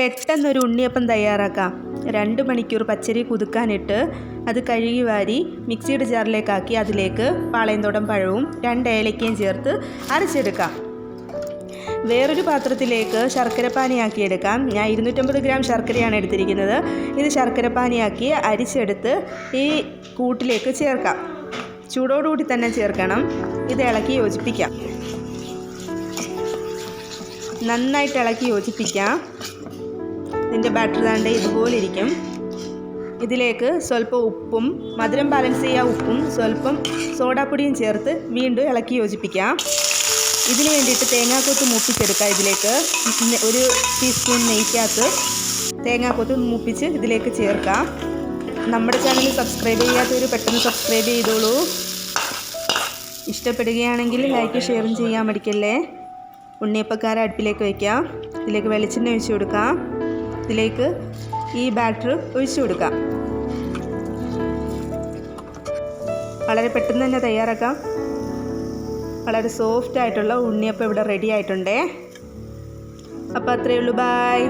പെട്ടെന്നൊരു ഉണ്ണിയപ്പം തയ്യാറാക്കാം. രണ്ട് മണിക്കൂർ പച്ചരി കുതുക്കാനിട്ട് അത് കഴുകി വാരി മിക്സിയുടെ ജാറിലേക്കാക്കി അതിലേക്ക് പാളയന്തോടം പഴവും രണ്ട് ഏലക്കയും ചേർത്ത് അരച്ചെടുക്കാം. വേറൊരു പാത്രത്തിലേക്ക് ശർക്കര പാനിയാക്കി എടുക്കാം. ഞാൻ ഇരുന്നൂറ്റമ്പത് ഗ്രാം ശർക്കരയാണ് എടുത്തിരിക്കുന്നത്. ഇത് ശർക്കര പാനിയാക്കി അരിച്ചെടുത്ത് ഈ കൂട്ടിലേക്ക് ചേർക്കാം. ചൂടോടുകൂടി തന്നെ ചേർക്കണം. ഇത് ഇളക്കി യോജിപ്പിക്കാം. നന്നായിട്ട് ഇളക്കി യോജിപ്പിക്കാം. ഇതിന്റെ ബാറ്റർ താണ്ട് ഇതുപോലെ ഇരിക്കും. ഇതിലേക്ക് സ്വല്പം ഉപ്പും മധുരം ബാലൻസ് ചെയ്യാൻ ഉപ്പും സ്വല്പം സോഡാപ്പൊടിയും ചേർത്ത് വീണ്ടും ഇളക്കി യോജിപ്പിക്കാം. ഇതിന് വേണ്ടിയിട്ട് തേങ്ങാക്കൊത്ത് മൂപ്പിച്ചെടുക്കാം ഇതിലേക്ക്. ഒരു ടീസ്പൂൺ നെയ്ക്കകത്ത് തേങ്ങാക്കൊത്ത് മൂപ്പിച്ച് ഇതിലേക്ക് ചേർക്കാം. നമ്മുടെ ചാനൽ സബ്സ്ക്രൈബ് ചെയ്യാത്തവർ പെട്ടെന്ന് സബ്സ്ക്രൈബ് ചെയ്തോളൂ. ഇഷ്ടപ്പെടുകയാണെങ്കിൽ ലൈക്ക് ഷെയറും ചെയ്യാൻ മടിക്കല്ലേ. ഉണ്ണിയപ്പക്കാര അടുപ്പിലേക്ക് വയ്ക്കാം. ഇതിലേക്ക് വെളിച്ചെണ്ണ ഒഴിച്ചു കൊടുക്കാം. ഇതിലേക്ക് ഈ ബാറ്റർ ഒഴിച്ചു കൊടുക്കാം വളരെ പെട്ടെന്ന് തന്നെ തയ്യാറാക്കാം. വളരെ സോഫ്റ്റ് ആയിട്ടുള്ള ഉണ്ണിയപ്പം ഇവിടെ റെഡി ആയിട്ടുണ്ടേ. അപ്പോൾ അത്രയേ ഉള്ളൂ. ബായ്